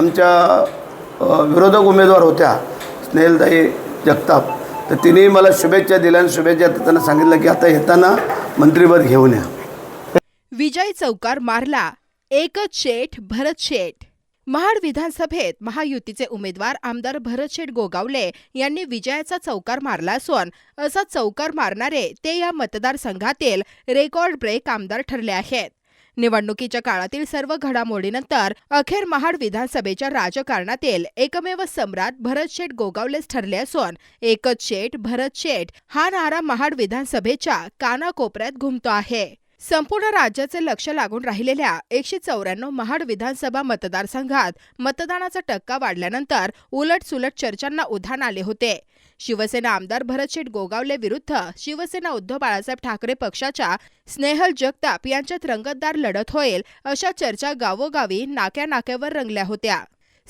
आमच्या विरोधक उमेदवार होत्या स्नेहलताई जगताप. तर तिने मला शुभेच्छा दिल्या आणि शुभेच्छा देताना सांगितलं की आता येताना मंत्रीपद घेऊन या. विजय चौकार मारला एकच शेठ भरत शेठ. महाड विधानसभेत महायुतीचे उमेदवार आमदार भरत शेठ गोगावले यांनी विजयाचा चौकार मारला असून असा चौकार मारणारे ते या मतदारसंघातील रेकॉर्ड ब्रेक आमदार ठरले आहेत. निवडणुकीच्या काळातील सर्व घडामोडीनंतर अखेर महाड विधानसभेच्या राजकारणातील एकमेव सम्राट भरत शेठ गोगावलेच ठरले असून एकच शेठ भरत शेठ हा नारा महाड विधानसभेच्या कानाकोपऱ्यात घुमतो आहे. संपूर्ण राज्याचे लक्ष लागून राहिलेल्या एकशे चौऱ्याण्णव महाड विधानसभा मतदारसंघात मतदानाचा टक्का वाढल्यानंतर उलटसुलट चर्चांना उधाण आले होते. शिवसेना आमदार भरतशेठ गोगावले विरुद्ध शिवसेना उद्धव बाळासाहेब ठाकरे पक्षाच्या स्नेहल जगताप यांच्यात रंगतदार लढत होईल अशा चर्चा गावोगावी नाक्या नाक्यावर रंगल्या होत्या.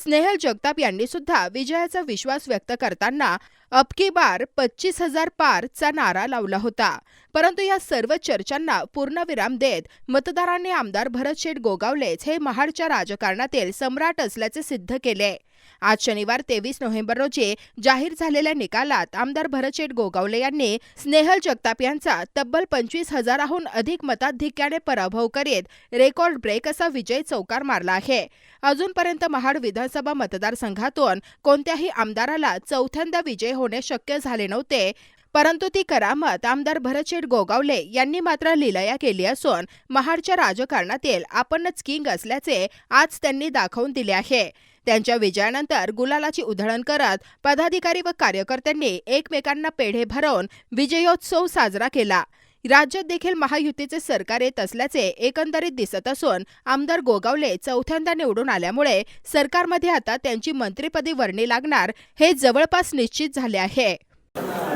स्नेहल जगताप यांनी सुद्धा विजयाचा विश्वास व्यक्त करताना अबकी बार पच्चीस हजार पारचा नारा लावला होता. परंतु या सर्व चर्चांना पूर्णविराम देत मतदारांनी आमदार भरत शेठ गोगावलेच हे महाडच्या राजकारणातील सम्राट असल्याचे सिद्ध केले. आज शनिवार तेवीस नोव्हेंबर रोजी जाहीर झालेल्या निकालात आमदार भरचेट गोगावले यांनी स्नेहल जगताप यांचा तब्बल पंचवीस हजाराहून अधिक मताधिक्याने पराभव करीत रेकॉर्ड ब्रेक असा विजय चौकार मारला आहे. अजूनपर्यंत महाड विधानसभा मतदारसंघातून कोणत्याही आमदाराला चौथ्यांदा विजय होणे शक्य झाले नव्हते परंतु ती करामत आमदार भरतशेठ गोगावले यांनी मात्र लिलया केली असून महाडच्या राजकारणातील आपणच किंग असल्याचे आज त्यांनी दाखवून दिले आहे. त्यांच्या विजयानंतर गुलालाची उधळण करत पदाधिकारी व कार्यकर्त्यांनी एकमेकांना पेढे भरवून विजयोत्सव साजरा केला. राज्यात देखील महायुतीचे सरकार येत असल्याचे एकंदरीत दिसत असून आमदार गोगावले चौथ्यांदा निवडून आल्यामुळे सरकारमध्ये आता त्यांची मंत्रिपदी वर्णी लागणार हे जवळपास निश्चित झाले आहे.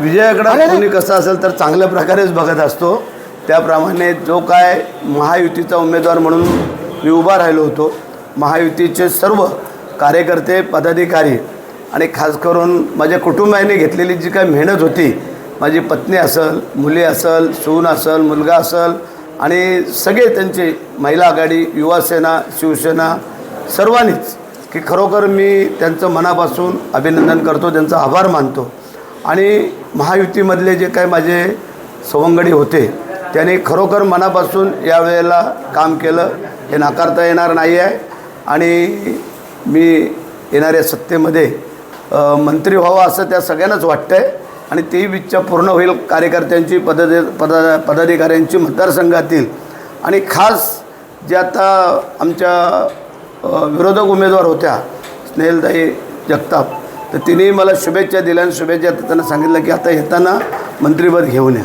विजयाकडं कोणी कसं असेल तर चांगल्या प्रकारेच बघत असतो. त्याप्रमाणे जो काय महायुतीचा उमेदवार म्हणून मी उभा राहिलो होतो. महायुतीचे सर्व कार्यकर्ते पदाधिकारी आणि खास करून माझ्या कुटुंबाने घेतलेली जी काही मेहनत होती माझी पत्नी असेल मुली असेल सून असेल मुलगा असेल आणि सगळे त्यांचे महिला आघाडी युवासेना शिवसेना सर्वांनीच की खरोखर मी त्यांचं मनापासून अभिनंदन करतो त्यांचा आभार मानतो. आणि महायुतीमधले जे काही माझे सवंगडी होते त्यांनी खरोखर मनापासून यावेळेला काम केलं. हे नाकारता येणार नाही आहे आणि मी येणाऱ्या सत्तेमध्ये मंत्री व्हावं असं त्या सगळ्यांनाच वाटतं आहे आणि ती इच्छा पूर्ण होईल कार्यकर्त्यांची पद पदा पदाधिकाऱ्यांची मतदारसंघातील. आणि खास जे आता आमच्या विरोधक उमेदवार होत्या स्नेहलताई जगताप तर तिनेही मला शुभेच्छा दिल्या आणि शुभेच्छा त्यांना सांगितलं की आता येताना मंत्रिपद घेऊन या.